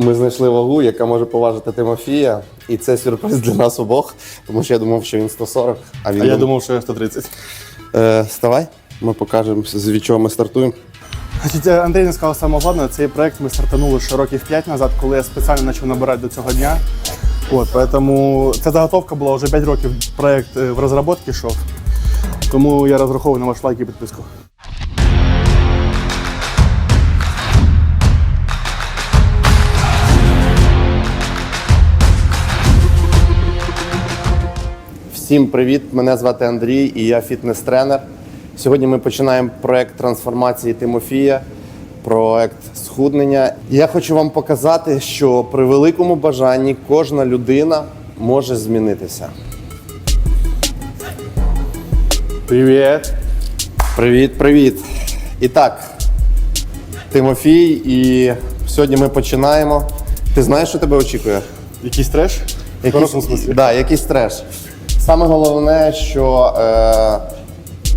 Ми знайшли вагу, яка може поважити Тимофія. І це сюрприз для нас обох, тому що я думав, що він 140, а він А я дум- думав, що я 130. Е, ставай, ми покажемо, з від чого ми стартуємо. Значить, е, Андрій не сказав саме головне, цей проект ми стартанули ще років 5 назад, коли я спеціально почав набирати до цього дня. От, поэтому ця заготовка була вже 5 років, проект е, в розробці йшов. Тому я розраховую на ваш лайк і підписку. Всім привіт! Мене звати Андрій і я фітнес-тренер. Сьогодні ми починаємо проект трансформації Тимофія, проект схуднення. Я хочу вам показати, що при великому бажанні кожна людина може змінитися. Привіт! Привіт, привіт! І так, Тимофій, і сьогодні ми починаємо. Ти знаєш, що тебе очікує? Якийсь треш? В хорошому смислі. Да, якийсь треш. Саме головне, що е,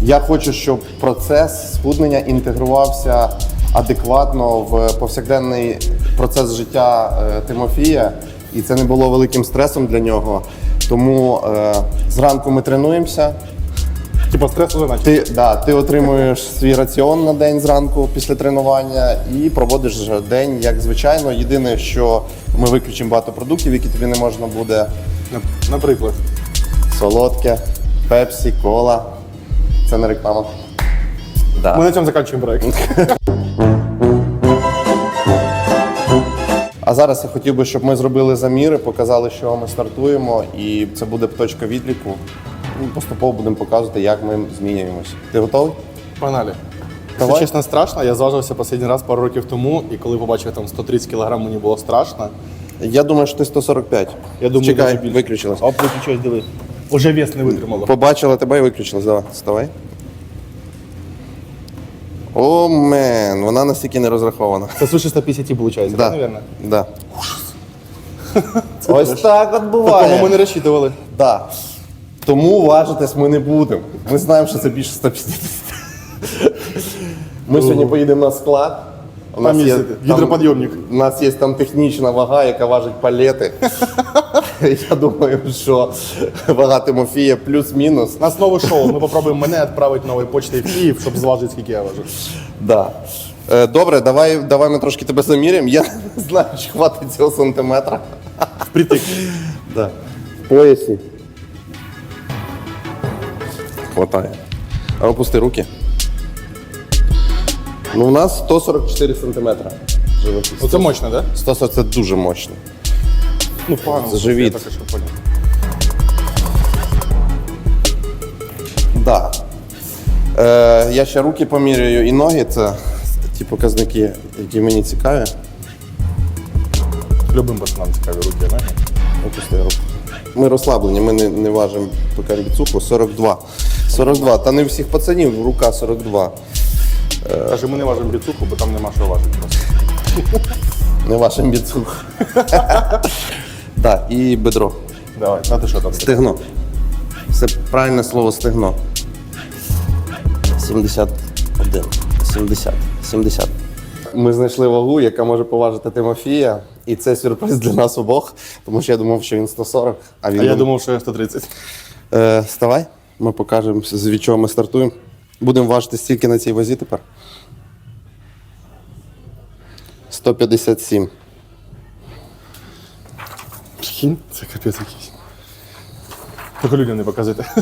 я хочу, щоб процес схуднення інтегрувався адекватно в повсякденний процес життя е, Тимофія, і це не було великим стресом для нього. Тому е, зранку ми тренуємося. Типа стрес уже. Ти, да, ти отримуєш свій раціон на день зранку після тренування і проводиш день як звичайно. Єдине, що ми виключимо багато продуктів, які тобі не можна буде Наприклад. Солодке, пепсі, кола. Це не реклама. Да. Ми на цьому закінчуємо проект. А зараз я хотів би, щоб ми зробили заміри, показали, з чого ми стартуємо, і це буде точка відліку. І поступово будемо показувати, як ми змінюємося. Ти готовий? Погнали. Давай. Якщо чесно, страшно. Я зважився останній раз пару років тому, і коли побачив там 130 кг, мені було страшно. Я думаю, що ти 145. Я думаю, Чекай, дуже більше. виключилась. Оп, виключилось, диви. Уже вес не витримало. Побачила тебе і виключилась. Давай, вставай. О, мен, вона настільки не розрахована. Це свише 150 виходить, Да. так, мабуть? Да. Ось так от буває. ми не розчитували. Да. Тому важитись ми не будемо. Ми знаємо, що це більше 150. Ми сьогодні поїдемо на склад. У Там є гідроподйомник. У нас є там технічна вага, яка важить палети. Я думаю, що вага Тимофія плюс-мінус. Нас нове шоу. Ми попробуємо мене відправити новою почтою в Київ, щоб зважити, скільки я важу. Да. Е, Добре, давай, давай ми трошки тебе заміряємо. Я не знаю, чи хватить цього сантиметра. Впритик. Да. В поясі. Хватає. А опусти руки. Ну, у нас 144 сантиметра. Живопис. Оце мощно, так? 140 це дуже мощно. Ну. Це живіт. Я так що поняв. Да. Е, я ще руки поміряю і ноги. Це ті показники, які мені цікаві. Любим пацанам цікаві руки, не? Опусти руку. Ми розслаблені, ми не, не важимо поки цукру. 42. 42. Та не у всіх пацанів рука 42. Каже, ми не важимо біцуху, бо там нема що важити. Не вашим біцух. Так, і бедро. Давай, а ти що там? Стегно. Це правильне слово стегно. 71. 70. 70. Ми знайшли вагу, яка може поважити Тимофія. І це сюрприз для нас обох, тому що я думав, що він 140, а він А я думав, що я 130. Е, ставай, ми покажемо, з від чого ми стартуємо. Будемо важити стільки на цій вазі тепер. 157. Прикинь, це капець якийсь. Тільки людям не показуйте.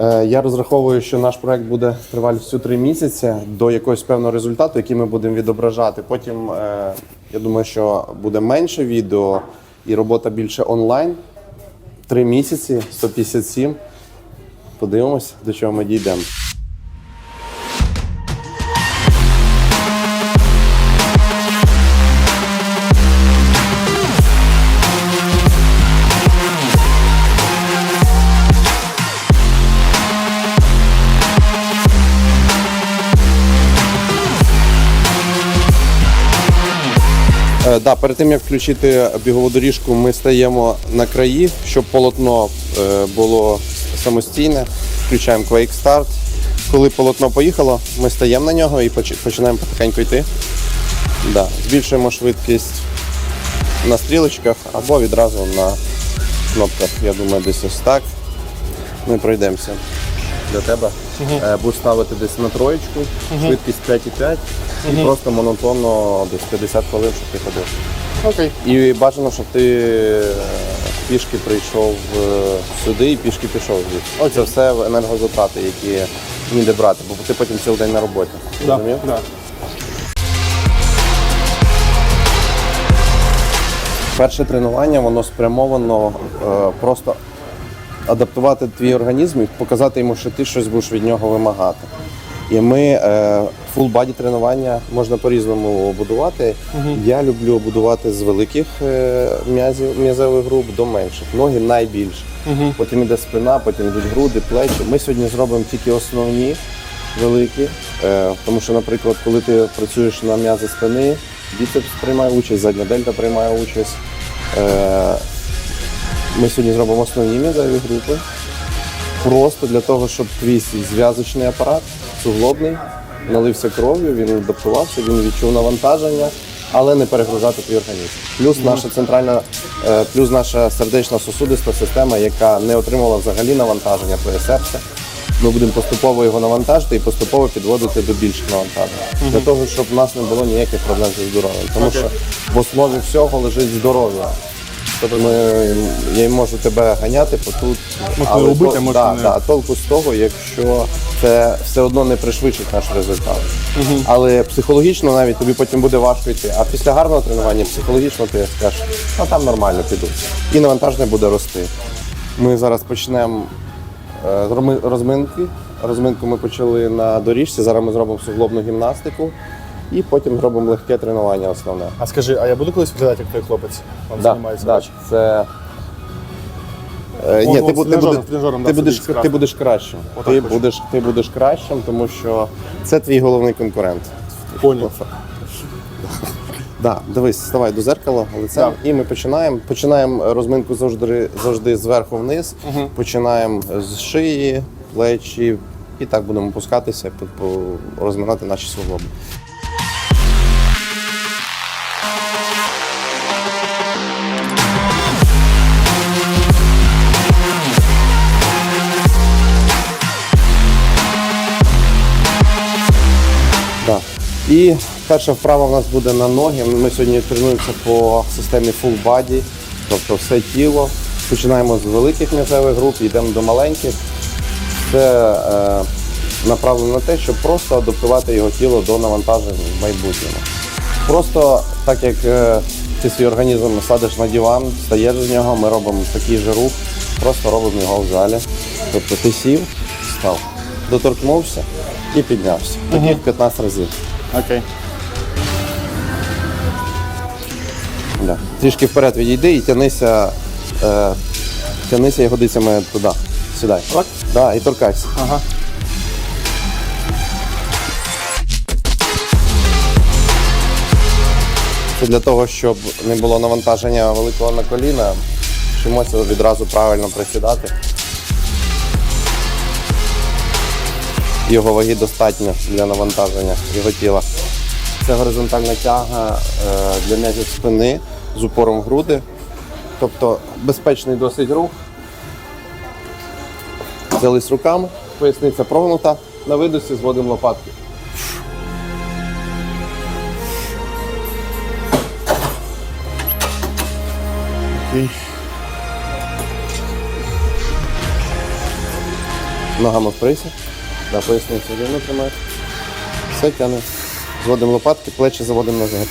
Е, Я розраховую, що наш проект буде тривалістю 3 місяці до якогось певного результату, який ми будемо відображати. Потім е, я думаю, що буде менше відео і робота більше онлайн. 3 місяці, 157. Подивимось, до чого ми дійдемо. Да, перед тим як включити бігову доріжку, ми стаємо на краї, щоб полотно е, було самостійне. Включаємо Quake Start. Коли полотно поїхало, ми стаємо на нього і починаємо потихеньку йти. Да. Збільшуємо швидкість на стрілочках або відразу на кнопках. Я думаю, десь ось так. Ми пройдемося для тебе. Е, Будеш ставити десь на троєчку, швидкість 5,5 і просто монотонно десь 50 хвилин, щоб ти ходив. Окей. І бажано, щоб ти е, пішки прийшов е, сюди і пішки пішов звідси. Це все енергозатрати, які ніде брати, бо ти потім цілий день на роботі. Да. Да. Перше тренування воно спрямовано е, просто адаптувати твій організм і показати йому, що ти щось будеш від нього вимагати. І ми е, full body тренування можна по-різному будувати. Я люблю будувати з великих е, м'язів, м'язевих груп до менших. Ноги найбільше. Потім іде спина, потім йдуть груди, плечі. Ми сьогодні зробимо тільки основні великі. Е, тому що, наприклад, коли ти працюєш на м'язи спини, біцепс приймає участь, задня дельта приймає участь. Ми сьогодні зробимо основні м'язові групи. Просто для того, щоб твій зв'язочний апарат суглобний налився кров'ю, він адаптувався, він відчув навантаження, але не перегружати твій організм. Плюс наша центральна, е, плюс наша сердечна сосудиста система, яка не отримала взагалі навантаження, твоє серце. Ми будемо поступово його навантажити і поступово підводити до більших навантажень. Для того, щоб в нас не було ніяких проблем зі здоров'ям. Тому що в основі всього лежить здоров'я. Ми, я можу тебе ганяти по тут, Можна робити, то- можна да, не. да, толку з того, якщо це все одно не пришвидшить наш результат. Але психологічно навіть тобі потім буде важко йти. А після гарного тренування психологічно ти скажеш, ну там нормально піду. І навантаження буде рости. Ми зараз почнемо е, з розминки. Розминку ми почали на доріжці. Зараз ми зробимо суглобну гімнастику і потім зробимо легке тренування основне. А скажи, а я буду колись виглядати, як той хлопець? Вам Да, займається да, це. Е, ні, ти, ти, буде- ти, будеш, ти будеш кращим. Отак Ти хочу. будеш, ти будеш кращим, тому що це твій головний конкурент. Понял. Да, дивись, ставай до зеркала лицем, і ми починаємо. Починаємо розминку завжди, завжди зверху вниз. Починаємо з шиї, плечі, і так будемо опускатися, по- по- розминати наші суглоби. І перша вправа в нас буде на ноги. Ми сьогодні тренуємося по системі full body, тобто все тіло. Починаємо з великих м'язевих груп, йдемо до маленьких. Це е, направлено на те, щоб просто адаптувати його тіло до навантажень в майбутньому. Просто так як е, ти свій організм садиш на диван, стаєш з нього, ми робимо такий же рух, просто робимо його в залі. Тобто ти сів, став, доторкнувся і піднявся. Таких 15 разів. Окей. Да. Трішки вперед відійди і тянися, е, тянися ягодицями туди. Сідай. Так? Да, і торкайся. Ага. Це для того, щоб не було навантаження великого на коліна. Вчимося відразу правильно присідати. Його ваги достатньо для навантаження його тіла. Це горизонтальна тяга е, для м'язів спини з упором в груди. Тобто безпечний досить рух. Взялись руками, поясниця прогнута. На видосі зводимо лопатки. Окей. Ногами вприся. Да, поясницю рівно тримай. Все тягне. Зводимо лопатки, плечі заводимо назад.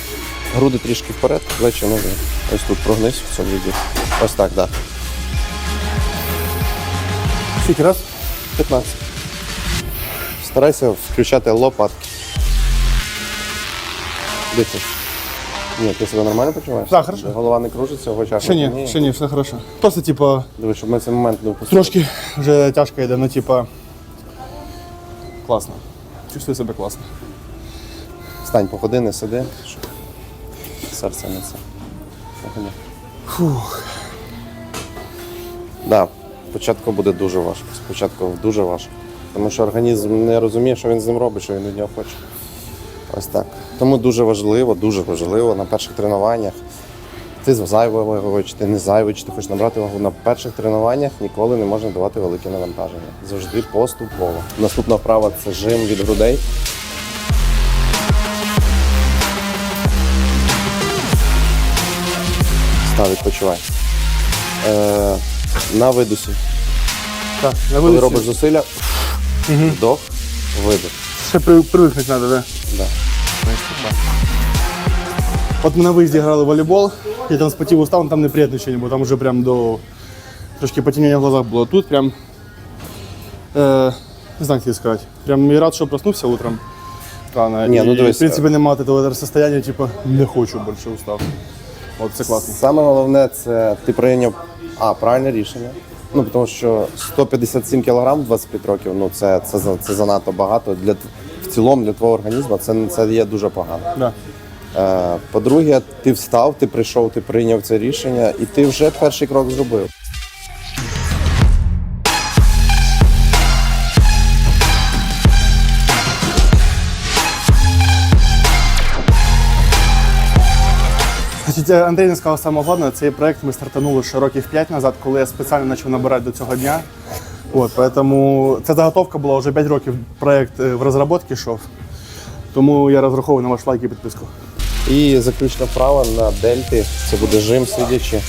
Груди трішки вперед, плечі назад. Ось тут прогнись в цьому віді. Ось так, так. Да. Скільки раз? 15. Старайся включати лопатки. Дихай. Ні, ти себе нормально почуваєш? Да, хорошо. Голова не кружиться, в очах. Ще ні, ні. ще ні, все хорошо. Просто, типа, Дивись, щоб ми цей момент не впустили. трошки вже тяжко йде, ну типа. Класно. Чувствую себе класно. Стань походи, не сиди. Серце не це. Походи. Фух. Да, спочатку буде дуже важко. Спочатку дуже важко. Тому що організм не розуміє, що він з ним робить, що він від нього хоче. Ось так. Тому дуже важливо, дуже важливо на перших тренуваннях. Ти зайвою вагою, чи ти не зайвий, чи ти хочеш набрати вагу. На перших тренуваннях ніколи не можна давати велике навантаження. Завжди поступово. Наступна вправа це жим від грудей. Став, відпочивай. Е, на видусі. Так, на Коли робиш зусилля, вдох, видох. Ще при, привикнути треба, да? Да. От ми на виїзді грали в волейбол, я там спотів устав, ну, там неприємно нічого не було, там вже прям до трошки потемнення в глазах було. Тут прям, е, не знаю, як сказати, прям я рад, що проснувся утром. Рано. Ні, ну і, дивись, в принципі, немає того состояння, типу, не хочу більше устав. От це класно. Саме головне це ти прийняв а, правильне рішення. Ну, тому що 157 кг 25 років, ну це, це, це занадто багато. Для, в цілому для твого організму це, це є дуже погано. Да. Е, по-друге, ти встав, ти прийшов, ти прийняв це рішення, і ти вже перший крок зробив. Значить, Андрій не сказав саме головне, цей проект ми стартанули ще років 5 назад, коли я спеціально почав набирати до цього дня. От, поэтому ця заготовка була вже 5 років, проект е, в розробці йшов. Тому я розраховую на ваш лайк і підписку. І заключна вправа на дельті. Це буде жим сидячи.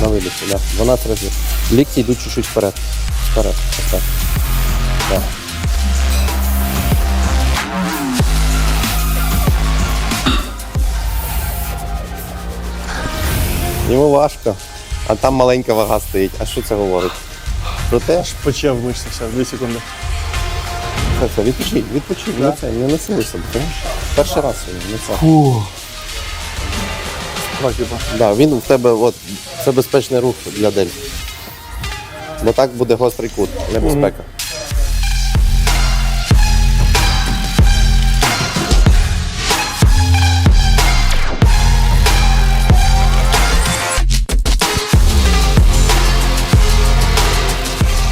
На виліці, да. 12 разів. Лікті йдуть чуть-чуть вперед. Вперед. Так. Да. Йому важко, а там маленька вага стоїть. А що це говорить? Про те, що Почав мишці, зараз, 2 секунди. Це, це відпочинь, відпочинь, не це, не насили себе. понимаєш? Перший раз сьогодні, не це. Типу. Да, він в тебе от, це безпечний рух для дель. Бо так буде гострий кут, небезпека.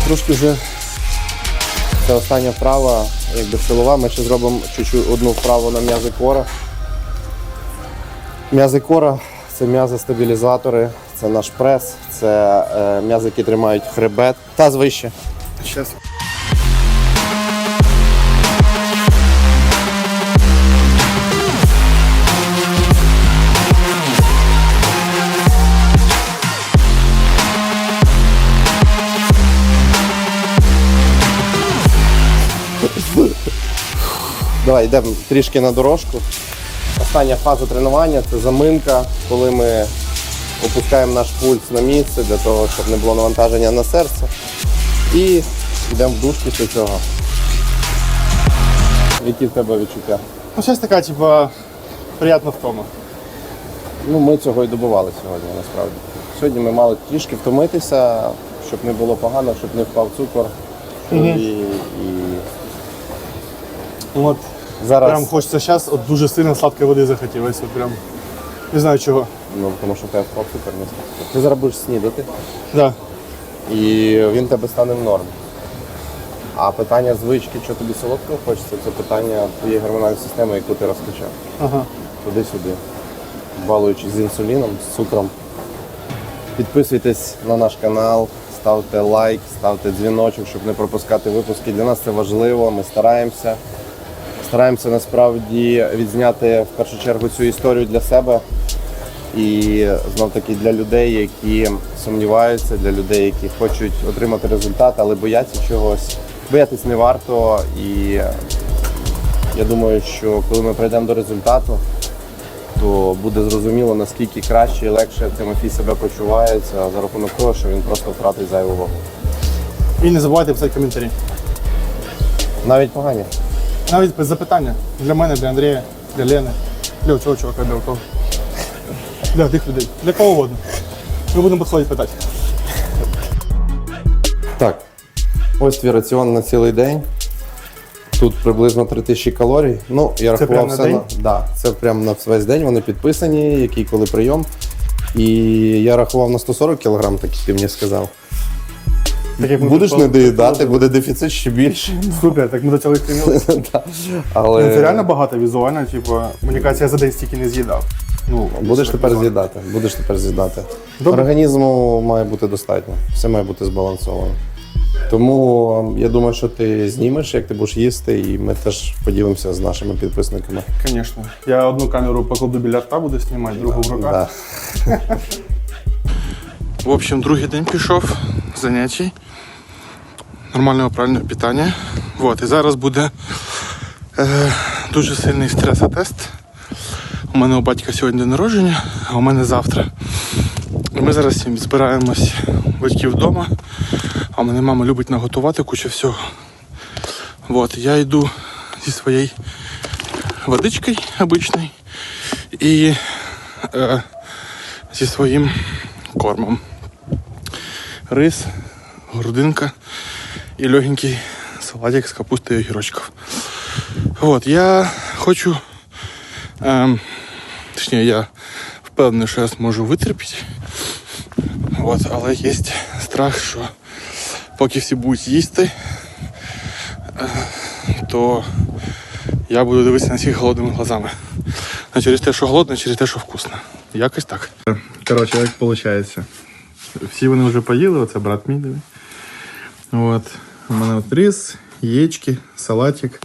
Трошки вже це остання вправа, якби силова. Ми ще зробимо чуть-чуть одну вправу на м'язи кора. М'язи кора це м'язи-стабілізатори, це наш прес, це е, м'язи, які тримають хребет. Таз вище. Щас. Давай йдемо трішки на дорожку. Остання фаза тренування це заминка, коли ми опускаємо наш пульс на місце для того, щоб не було навантаження на серце. І йдемо в душ після цього. Які в тебе відчуття? Ну, щось така, типу, приємна втома. Ну, ми цього і добували сьогодні, насправді. Сьогодні ми мали трішки втомитися, щоб не було погано, щоб не впав цукор. І, і От. Зараз, Прям хочеться зараз от дуже сильно сладкої води захотілося. Прям. Не знаю чого. ну, тому що в тебе цукор не. Ти зараз будеш снідати, Да. і він тебе стане в нормі. А питання звички, що тобі солодкого хочеться, це питання твоєї гормональної системи, яку ти розкачав. Ага. Туди-сюди. Балуючись з інсуліном, з цукром. Підписуйтесь на наш канал, ставте лайк, ставте дзвіночок, щоб не пропускати випуски. Для нас це важливо. Ми стараємося. Стараємося насправді відзняти в першу чергу цю історію для себе і знов таки для людей, які сумніваються, для людей, які хочуть отримати результат, але бояться чогось. Боятись не варто. І я думаю, що коли ми прийдемо до результату, то буде зрозуміло, наскільки краще і легше Тимофій себе почувається за рахунок того, що він просто втратить зайву вагу. І не забувайте писати коментарі. Навіть погані. Навіть без запитання. Для мене, для Андрія, для Лени, для цього чувака, для кого. Для тих людей. Для кого угодно. Ми будемо підходити питати. Так, ось твій раціон на цілий день. Тут приблизно 3000 калорій. Ну, я рахував прям на все на да, це прямо на весь день. Вони підписані, який коли прийом. І я рахував на 140 кг, так як ти мені сказав. Так як ми Будеш не доїдати, буде дефіцит ще більше. Супер, так ми до цього і стремилися. Але Ну, Це реально багато візуально, типу, мені кажеться, я за день стільки не з'їдав. Ну, будеш тепер з'їдати. Будеш тепер з'їдати. Добре. Організму має бути достатньо. Все має бути збалансовано. Тому я думаю, що ти знімеш, як ти будеш їсти, і ми теж поділимося з нашими підписниками. Звісно. Я одну камеру покладу біля рта, буду знімати, другу в руках. Да. В общем, другий день пішов занятий. Нормального правильного питання. Вот, і зараз буде е, дуже сильний стресотест. У мене у батька сьогодні день народження, а у мене завтра. І ми зараз збираємось батьків вдома. А у мене мама любить наготувати кучу всього. Вот, я йду зі своєю водичкою обичною і е, зі своїм кормом. Рис, грудинка і легенький салатик з капусти і огірочків. Вот, я хочу. Ем, точніше, я впевнений, що я зможу витерпіти. От, але є страх, що поки всі будуть їсти, е, то я буду дивитися на всіх голодними глазами. Не через те, що голодно, через те, що вкусно. Якось так. Коротше, як виходить? Всі вони вже поїли, оце брат мій. От. У мене от рис, яєчки, салатик.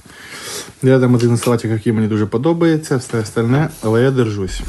Я там один салатик, який мені дуже подобається, все остальне, але я держусь.